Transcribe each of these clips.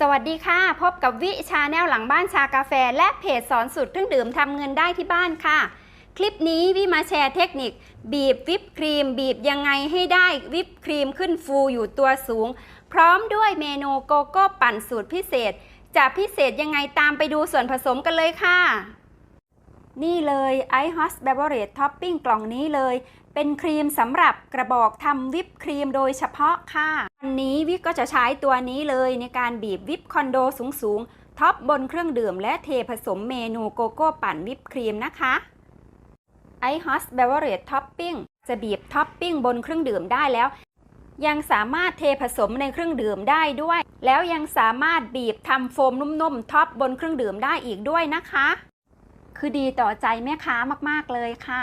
สวัสดีค่ะ พบกับวิชาแนลหลังบ้านชากาแฟ และเพจสอนสูตรเครื่องดื่มทำเงินได้ที่บ้านค่ะ คลิปนี้วิมาแชร์เทคนิค บีบวิปครีม บีบยังไงให้ได้วิปครีมขึ้นฟูอยู่ตัวสูง พร้อมด้วยเมนูโกโก้ปั่นสูตรพิเศษ จะพิเศษยังไงตามไปดูส่วนผสมกันเลยค่ะ นี่เลย i h o s Beverage Topping กล่องนี้เลย เป็นครีมสำหรับกระบอกทำวิปครีมโดยเฉพาะค่ะวันนี้วิปก็จะใช้ตัวนี้เลยในการบีบวิปคอนโดสูงๆ ท็อปบนเครื่องดื่มและเทผสมเมนูโกโก้ปั่นวิปครีมนะคะ i h o s Beverage Topping จะบีบท็อปปิ้งบนเครื่องดื่มได้แล้ว ยังสามารถเทผสมในเครื่องดื่มได้ด้วย แล้วยังสามารถบีบทำโฟมนุ่มๆท็อปบนเครื่องดื่มได้อีกด้วยนะคะ คือดีต่อใจแม่ค้ามากๆเลยค่ะ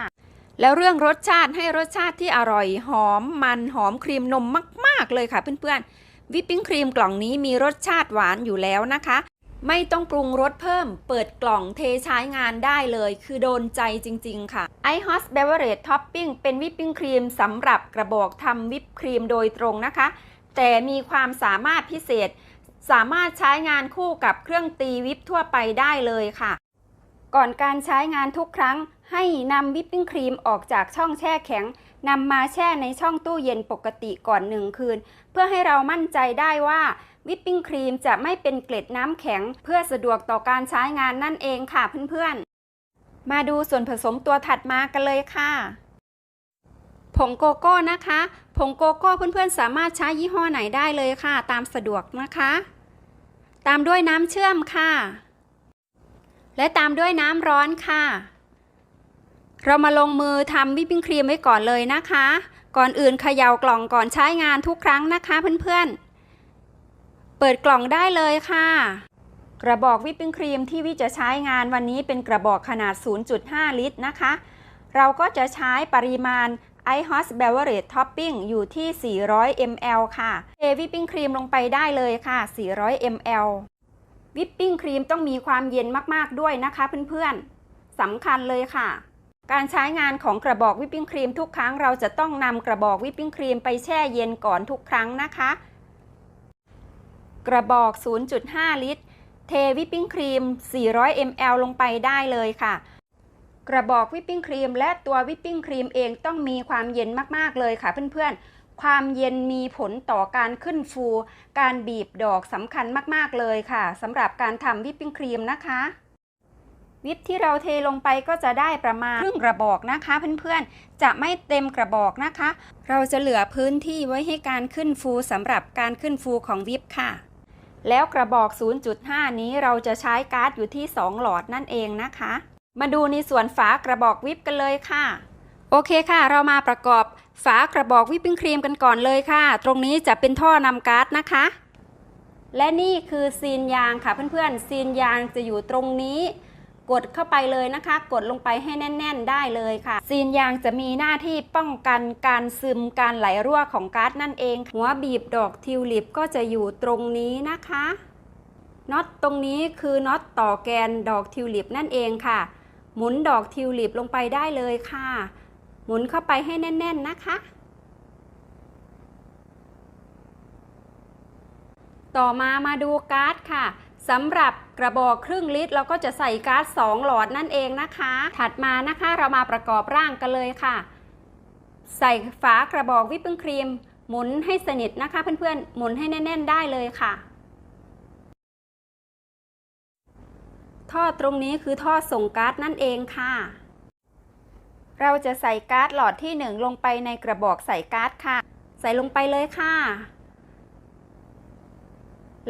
แล้วเรื่องรสชาติให้รสชาติที่อร่อยหอมมันหอมครีมนมมาก ๆเลยค่ะเพื่อนๆวิปปิ้งครีมกล่องนี้มีรสชาติหวานอยู่แล้วนะคะ ไม่ต้องปรุงรสเพิ่ม เปิดกล่องเทใช้งานได้เลย คือโดนใจจริง ๆ ค่ะ i h o s Beverage Topping เป็นวิปปิ้งครีมสำหรับกระบอกทำวิปครีมโดยตรงนะคะ แต่มีความสามารถพิเศษสามารถใช้งานคู่กับเครื่องตีวิปทั่วไปได้เลยค่ะ ก่อนการใช้งานทุกครั้ง ให้นำวิปปิ้งครีมออกจากช่องแช่แข็งนำมาแช่ในช่องตู้เย็นปกติก่อนหนึ่งคืน เพื่อให้เรามั่นใจได้ว่าวิปปิ้งครีมจะไม่เป็นเกล็ดน้ำแข็ง เพื่อสะดวกต่อการใช้งานนั่นเองค่ะเพื่อนๆ มาดูส่วนผสมตัวถัดมากันเลยค่ะ ผงโกโก้นะคะ ผงโกโก้เพื่อนๆ สามารถใช้ยี่ห้อไหนได้เลยค่ะ ตามสะดวกนะคะ ตามด้วยน้ำเชื่อมค่ะ และตามด้วยน้ำร้อนค่ะ เรามาลงมือทำวิปปิ้งครีมไว้ก่อนเลยนะคะ ก่อนอื่นเขย่ากล่องก่อนใช้งานทุกครั้งนะคะเพื่อนๆ เปิดกล่องได้เลยค่ะ กระบอกวิปปิ้งครีมที่วิจะใช้งานวันนี้เป็นกระบอกขนาด 0.5 ลิตรนะคะ เราก็จะใช้ปริมาณ i h o s Beverage Topping อยู่ที่ 400 ml ค่ะ เทวิปปิ้งครีมลงไปได้เลยค่ะ 400 ml วิปปิ้งครีมต้องมีความเย็นมากๆด้วยนะคะเพื่อนๆสำคัญเลยค่ะ การใช้งานของกระบอกวิปปิ้งครีมทุกครั้งเราจะต้องนำกระบอกวิปปิ้งครีมไปแช่เย็นก่อนทุกครั้งนะคะ กระบอก 0.5 ลิตร เทวิปปิ้งครีม 400 ml ลงไปได้เลยค่ะกระบอกวิปปิ้งครีมและตัววิปปิ้งครีมเองต้องมีความเย็นมาก ๆ เลยค่ะเพื่อน ๆ ความเย็นมีผลต่อการขึ้นฟู การบีบดอกสำคัญมากๆเลยค่ะสำหรับการทำวิปปิ้งครีมนะคะ วิปที่เราเทลงไปก็จะได้ประมาณครึ่งกระบอกนะคะเพื่อนๆ จะไม่เต็มกระบอกนะคะ เราจะเหลือพื้นที่ไว้ให้การขึ้นฟูสำหรับการขึ้นฟูของวิปค่ะ แล้วกระบอก 0.5 นี้เราจะใช้ก๊าซอยู่ที่ 2 หลอดนั่นเองนะคะ มาดูในส่วนฝากระบอกวิปกันเลยค่ะ โอเคค่ะ เรามาประกอบฝากระบอกวิปปิ้งครีมกันก่อนเลยค่ะ ตรงนี้จะเป็นท่อนำก๊าซนะคะ และนี่คือซีนยางค่ะเพื่อนๆ ซีนยางจะอยู่ตรงนี้ กดเข้าไปเลยนะคะ กดลงไปให้แน่น ๆ ได้เลยค่ะ ซีนยางจะมีหน้าที่ป้องกันการซึมการไหลรั่วของก๊าซนั่นเอง หัวบีบดอกทิวลิปก็จะอยู่ตรงนี้นะคะน็อตตรงนี้คือน็อตต่อแกนดอกทิวลิปนั่นเองค่ะ หมุนดอกทิวลิปลงไปได้เลยค่ะ หมุนเข้าไปให้แน่น ๆ นะคะ ต่อมามาดูก๊าซค่ะสำหรับกระบอกครึ่งลิตร เราก็จะใส่ก๊าซ2หลอดนั่นเองนะคะ ถัดมานะคะเรามาประกอบร่างกันเลยค่ะ ใส่ฝากระบอกวิปปิ้งครีม หมุนให้สนิทนะคะเพื่อนๆ หมุนให้แน่น ๆ ได้เลยค่ะ ท่อตรงนี้คือท่อส่งก๊าซนั่นเองค่ะ เราจะใส่ก๊าซหลอดที่ 1 ลงไปในกระบอกใส่ก๊าซค่ะ ใส่ลงไปเลยค่ะ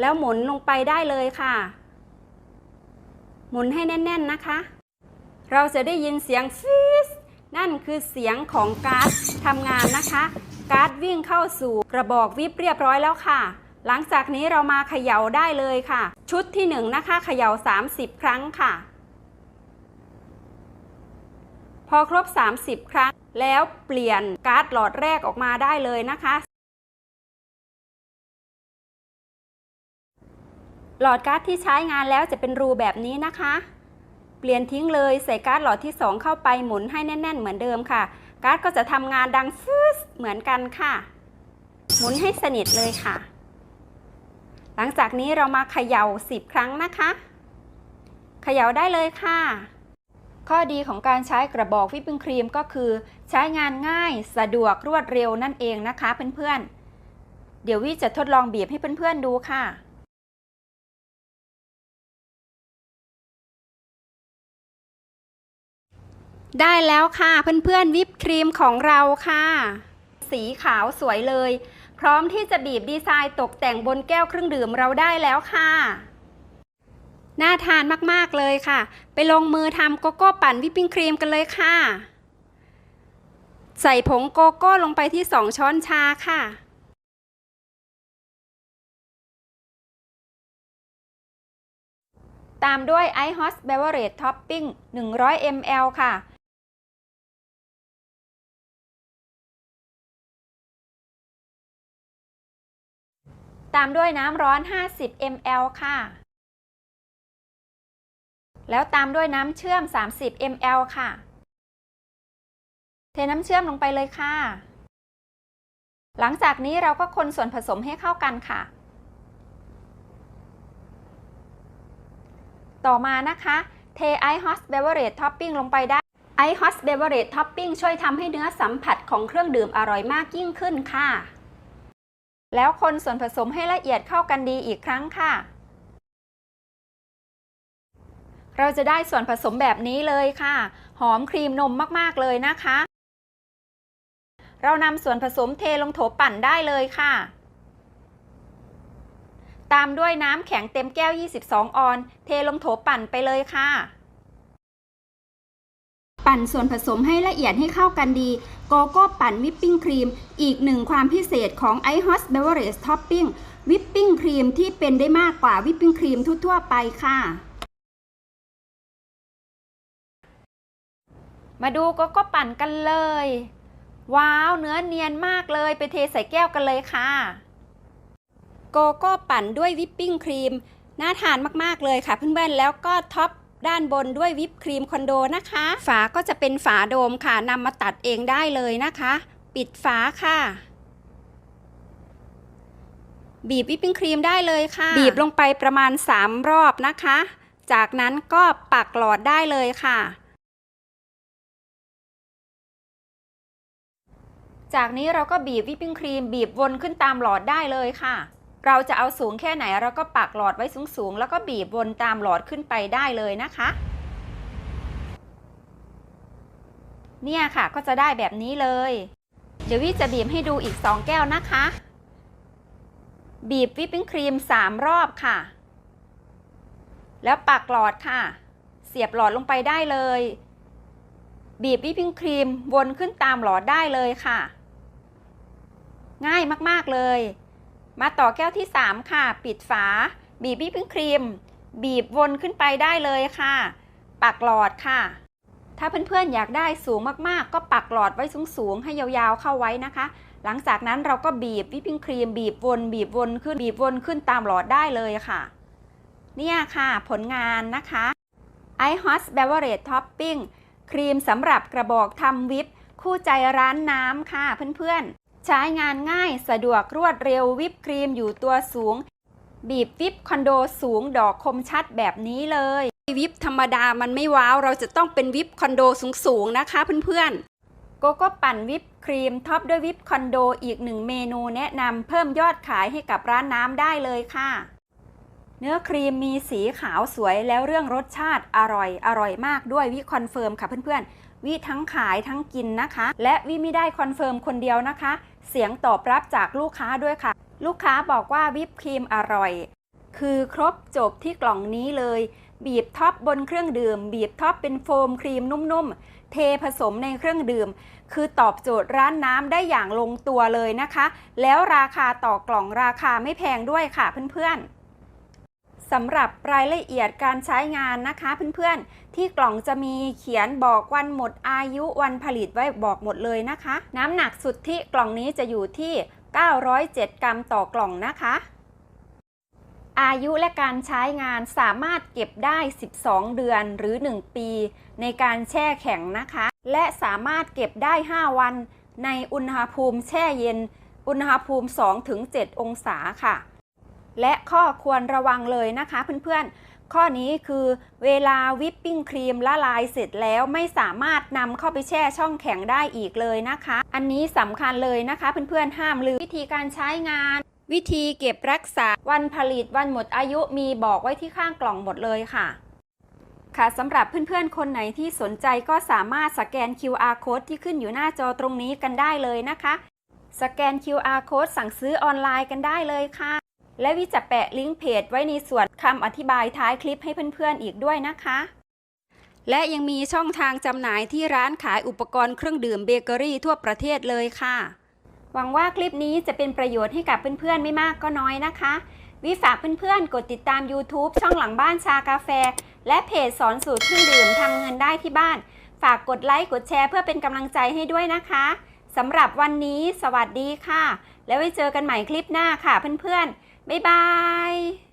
แล้วหมุนลงไปได้เลยค่ะ หมุนให้แน่น ๆนะคะ เราจะได้ยินเสียงฟีสนั่นคือเสียงของก๊าซทำงานนะคะ ก๊าซวิ่งเข้าสู่กระบอกวิบเรียบร้อยแล้วค่ะ หลังจากนี้เรามาเขย่าได้เลยค่ะ ชุดที่ 1นนะคะเขย่า 30 ครั้งค่ะ พอครบ 30 ครั้ง แล้วเปลี่ยนก๊าซหลอดแรกออกมาได้เลยนะคะ หลอดก๊าซที่ใช้งานแล้วจะเป็นรูแบบนี้นะคะ เปลี่ยนทิ้งเลยใส่ก๊าซหลอดที่ 2 เข้าไปหมุนให้แน่น ๆ เหมือนเดิมค่ะก๊าซก็จะทำงานดังฟึสเหมือนกันค่ะ หมุนให้สนิทเลยค่ะ หลังจากนี้เรามาเขย่า 10 ครั้งนะคะ เขย่าได้เลยค่ะ ข้อดีของการใช้กระบอกวิปปิ้งครีมก็คือ ใช้งานง่ายสะดวกรวดเร็วนั่นเองนะคะเพื่อนๆ เดี๋ยววิจะทดลองบีบให้เพื่อนๆดูค่ะได้แล้วค่ะเพื่อนๆวิปครีมของเราค่ะ สีขาวสวยเลย พร้อมที่จะบีบดีไซน์ตกแต่งบนแก้วเครื่องดื่มเราได้แล้วค่ะ น่าทานมากๆเลยค่ะ ไปลงมือทำโกโก้ปั่นวิปปิ้งครีมกันเลยค่ะ ใส่ผงโกโก้ลงไปที่ 2 ช้อนชาค่ะ ตามด้วย i h o s Beverage Topping 100 ml ค่ะตามด้วยน้ำร้อน 50 ml ค่ะ แล้วตามด้วยน้ำเชื่อม 30 ml ค่ะ เทน้ำเชื่อมลงไปเลยค่ะ หลังจากนี้เราก็คนส่วนผสมให้เข้ากันค่ะ ต่อมานะคะ เท i h o s Beverage Topping ลงไปได้ i h o s Beverage Topping ช่วยทำให้เนื้อสัมผัสของเครื่องดื่มอร่อยมากยิ่งขึ้นค่ะ แล้วคนส่วนผสมให้ละเอียดเข้ากันดีอีกครั้งค่ะ เราจะได้ส่วนผสมแบบนี้เลยค่ะ หอมครีมนมมากๆเลยนะคะ เรานำส่วนผสมเทลงโถปั่นได้เลยค่ะ ตามด้วยน้ำแข็งเต็มแก้ว 22 ออน เทลงโถปั่นไปเลยค่ะ ปั่นส่วนผสมให้ละเอียดให้เข้ากันดี โกโก้ปั่นวิปปิ้งครีม อีกหนึ่งความพิเศษของ i h o s Beverage Topping วิปปิ้งครีมที่เป็นได้มากกว่าวิปปิ้งครีมทั่วๆไปค่ะ มาดูโกโก้ปั่นกันเลย ว้าวเนื้อเนียนมากเลยไปเทใส่แก้วกันเลยค่ะ โกโก้ปั่นด้วยวิปปิ้งครีมน่าทานมากๆเลยค่ะเพื่อนๆแล้วก็ท็อปด้านบนด้วยวิปครีมคอนโดนะคะ ฝาก็จะเป็นฝาโดมค่ะนำมาตัดเองได้เลยนะคะ ปิดฝาค่ะ บีบวิปปิ้งครีมได้เลยค่ะ บีบลงไปประมาณ 3 รอบนะคะ จากนั้นก็ปักหลอดได้เลยค่ะ จากนี้เราก็บีบวิปปิ้งครีมบีบวนขึ้นตามหลอดได้เลยค่ะ เราจะเอาสูงแค่ไหนเราก็ปักหลอดไว้สูงๆ แล้วก็บีบวนตามหลอดขึ้นไปได้เลยนะคะ เนี่ยค่ะก็จะได้แบบนี้เลย เดี๋ยววิจะบีบให้ดูอีก 2 แก้วนะคะ บีบวิปปิ้งครีม 3 รอบค่ะ แล้วปักหลอดค่ะ เสียบหลอดลงไปได้เลย บีบวิปปิ้งครีมวนขึ้นตามหลอดได้เลยค่ะ ง่ายมาก ๆ เลย มาต่อแก้วที่ 3 ค่ะ ปิดฝา บีบวิปปิ้งครีม บีบวนขึ้นไปได้เลยค่ะ ปักหลอดค่ะ ถ้าเพื่อนๆอยากได้สูงมากๆ ก็ปักหลอดไว้สูงๆให้ยาวๆเข้าไว้นะคะ หลังจากนั้นเราก็บีบวิปปิ้งครีม บีบวน บีบวนขึ้น บีบวนขึ้นตามหลอดได้เลยค่ะ เนี่ยค่ะ ผลงานนะคะ i h o s Beverage Topping ครีมสำหรับกระบอกทำวิปคู่ใจร้านน้ำค่ะเพื่อนๆ ใช้งานง่ายสะดวกรวดเร็ววิปครีมอยู่ตัวสูง บีบวิปคอนโดสูงดอกคมชัดแบบนี้เลย วิปธรรมดามันไม่ว้าวเราจะต้องเป็นวิปคอนโดสูงๆนะคะเพื่อนๆ โกโก้ปั่นวิปครีมท็อปด้วยวิปคอนโดอีกหนึ่งเมนูแนะนำเพิ่มยอดขายให้กับร้านน้ำได้เลยค่ะ เนื้อครีมมีสีขาวสวยแล้วเรื่องรสชาติอร่อยอร่อยมากด้วยวิคอนเฟิร์มค่ะเพื่อนๆ วิทั้งขายทั้งกินนะคะ และวิไม่ได้คอนเฟิร์มคนเดียวนะคะ เสียงตอบรับจากลูกค้าด้วยค่ะ ลูกค้าบอกว่าวิปครีมอร่อย คือครบจบที่กล่องนี้เลย บีบท็อปบนเครื่องดื่ม บีบท็อปเป็นโฟมครีมนุ่มๆ เทผสมในเครื่องดื่ม คือตอบโจทย์ร้านน้ำได้อย่างลงตัวเลยนะคะ แล้วราคาต่อกล่องราคาไม่แพงด้วยค่ะเพื่อนๆ สำหรับรายละเอียดการใช้งานนะคะเพื่อนๆ ที่กล่องจะมีเขียนบอกวันหมดอายุวันผลิตไว้บอกหมดเลยนะคะ น้ำหนักสุดที่กล่องนี้จะอยู่ที่ 907 กรัมต่อกล่องนะคะ อายุและการใช้งานสามารถเก็บได้ 12 เดือนหรือ 1 ปี ในการแช่แข็งนะคะ และสามารถเก็บได้ 5 วัน ในอุณหภูมิแช่เย็น อุณหภูมิ 2-7 องศาค่ะ และข้อควรระวังเลยนะคะเพื่อนๆ ข้อนี้คือเวลาวิปปิ้งครีมละลายเสร็จแล้วไม่สามารถนำเข้าไปแช่ช่องแข็งได้อีกเลยนะคะ อันนี้สำคัญเลยนะคะเพื่อนๆ ห้ามลืมวิธีการใช้งาน วิธีเก็บรักษาวันผลิตวันหมดอายุมีบอกไว้ที่ข้างกล่องหมดเลยค่ะค่ะสำหรับเพื่อนๆ คนไหนที่สนใจก็สามารถสแกน QR code ที่ขึ้นอยู่หน้าจอตรงนี้กันได้เลยนะคะ สแกน QR code สั่งซื้อออนไลน์กันได้เลยค่ะ และวิจะแปะลิงก์เพจไว้ในส่วนคำอธิบายท้ายคลิปให้เพื่อนๆอีกด้วยนะคะ และยังมีช่องทางจำหน่ายที่ร้านขายอุปกรณ์เครื่องดื่มเบเกอรี่ทั่วประเทศเลยค่ะ หวังว่าคลิปนี้จะเป็นประโยชน์ให้กับเพื่อนๆไม่มากก็น้อยนะคะ วิฝากเพื่อนๆกดติดตาม YouTube ช่องหลังบ้านชากาแฟ และเพจสอนสูตรเครื่องดื่มทำเงินได้ที่บ้าน ฝากกดไลค์กดแชร์เพื่อเป็นกำลังใจให้ด้วยนะคะสำหรับวันนี้ สวัสดีค่ะ แล้วไว้เจอกันใหม่คลิปหน้าค่ะเพื่อนๆ บ๊ายบาย